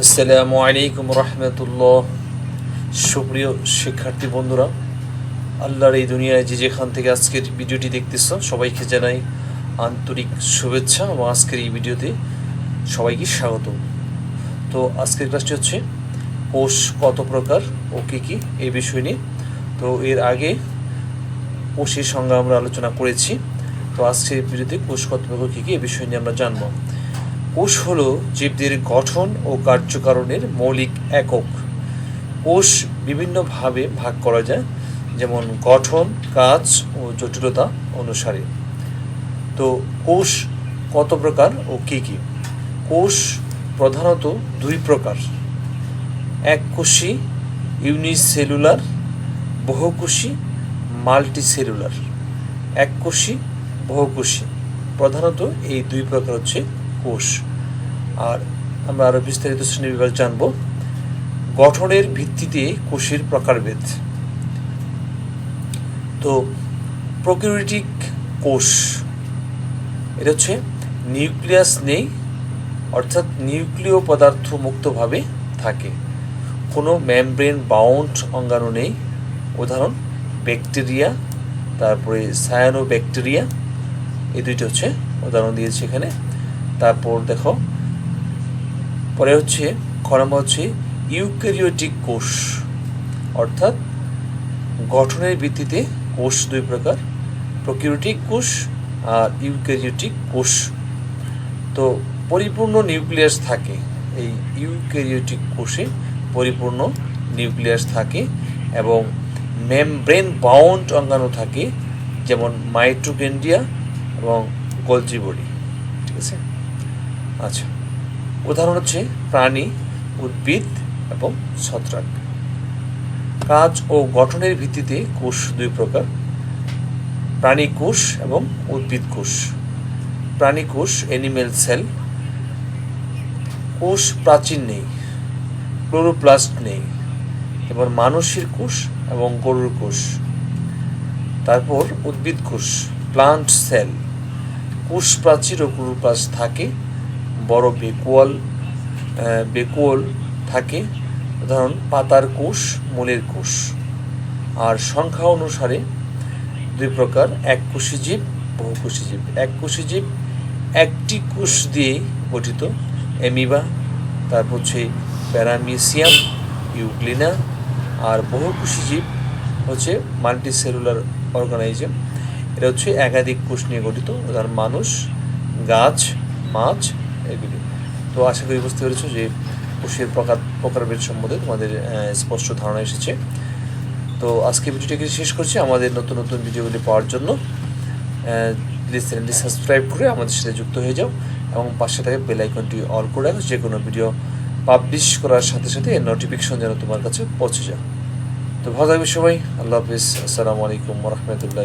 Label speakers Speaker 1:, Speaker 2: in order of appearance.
Speaker 1: আসসালামু আলাইকুম রহমতুল্লাহ। সুপ্রিয় শিক্ষার্থী বন্ধুরা, আল্লাহর এই দুনিয়ায় যে যেখান থেকে আজকের ভিডিওটি দেখতেছ, সবাইকে জানাই আন্তরিক শুভেচ্ছা এবং আজকের এই ভিডিওতে সবাইকে স্বাগত। তো আজকের ক্লাসটি হচ্ছে কোষ কত প্রকার ও কী কী এই বিষয় নিয়ে। তো এর আগে কোষের সঙ্গে আমরা আলোচনা করেছি। তো আজকের ভিডিওতে কোষ কত প্রকার কী কী এ বিষয় নিয়ে আমরা জানব। কোষ হল জীবদের গঠন ও কার্যকারণের মৌলিক একক। কোষ বিভিন্নভাবে ভাগ করা যায়, যেমন গঠন, কাজ ও জটিলতা অনুসারে। তো কোষ কত প্রকার ও কী কী? কোষ প্রধানত দুই প্রকার। এককোষী ইউনিসেলুলার বহুকোষী মাল্টিসেলুলার। এককোষী বহুকোষী প্রধানত এই দুই প্রকার হচ্ছে কোষ। আর আমরা আরও বিস্তারিত শ্রেণীবিভাগ জানব। গঠনের ভিত্তিতে কোষের প্রকারভেদ। তো প্রোকিউরিটিক কোষ, এটা হচ্ছে নিউক্লিয়াস নেই, অর্থাৎ নিউক্লিয় পদার্থ মুক্তভাবে থাকে। কোনো মেমব্রেন বাউন্ড অঙ্গাণু নেই। উদাহরণ, ব্যাকটেরিয়া, তারপরে সায়ানো ব্যাকটেরিয়া এই দুইটা হচ্ছে উদাহরণ দিয়েছে এখানে। তারপর দেখো পরে হচ্ছে খ নম্বর হচ্ছে ইউক্যারিওটিক কোষ, অর্থাৎ গঠনের ভিত্তিতে কোষ দুই প্রকার প্রকিউরিটিক কোষ আর ইউক্যারিওটিক কোষ। তো পরিপূর্ণ নিউক্লিয়াস থাকে, এই ইউক্যারিওটিক কোষে পরিপূর্ণ নিউক্লিয়াস থাকে এবং মেমব্রেন বাউন্ড অঙ্গাণু থাকে, যেমন মাইট্রোকেন্ডিয়া এবং গলজি বডি ঠিক আছে? আচ্ছা। উদাহরণ হচ্ছে প্রাণী, উদ্ভিদ এবং ছত্রাক। কাজ ও গঠনের ভিত্তিতে কোষ দুই প্রকার, প্রাণী কোষ এবং উদ্ভিদ কোষ। প্রাণী কোষ অ্যানিমেল সেল কোষ প্রাচীন নেই, ক্লোরোপ্লাস্ট নেই, এবার মানুষের কোষ এবং গরুর কোষ। তারপর উদ্ভিদ কোষ প্লান্ট সেল কোষ প্রাচীর ও ক্লোরোপ্লাস্ট থাকে বড় বেকুয়াল বেকুয়াল থাকে। উদাহরণ পাতার কোষ, মূলের কোষ। আর সংখ্যা অনুসারে দুই প্রকার, এক কোষী জীব বহুকোষী জীব। এক কোষী জীব একটি কোষ দিয়ে গঠিত এমিবা তারপর হচ্ছে প্যারামিসিয়াম ইউগ্লিনা আর বহুকোষী জীব হচ্ছে মাল্টিসেলুলার অর্গানাইজম। এটা হচ্ছে একাধিক কোষ নিয়ে গঠিত উদাহরণ মানুষ গাছ, মাছ এগুলি। তো আশা করি বুঝতে পেরেছ যে কোষের প্রকার প্রকারভেদ সম্বন্ধে তোমাদের স্পষ্ট ধারণা এসেছে। তো আজকে ভিডিওটিকে শেষ করছি। আমাদের নতুন নতুন ভিডিওগুলি পাওয়ার জন্য প্লিজ চ্যানেলটি সাবস্ক্রাইব করে আমাদের সাথে যুক্ত হয়ে যাও এবং পাশে থাকে বেল আইকনটি অল করে রাখো। যে কোনো ভিডিও পাবলিশ করার সাথে সাথে নোটিফিকেশন যেন তোমার কাছে পৌঁছে যায়। তো ভালো থাকবে সবাই। আল্লাহ হাফিজ। আসসালামু আলাইকুম রহমতুল্লাহ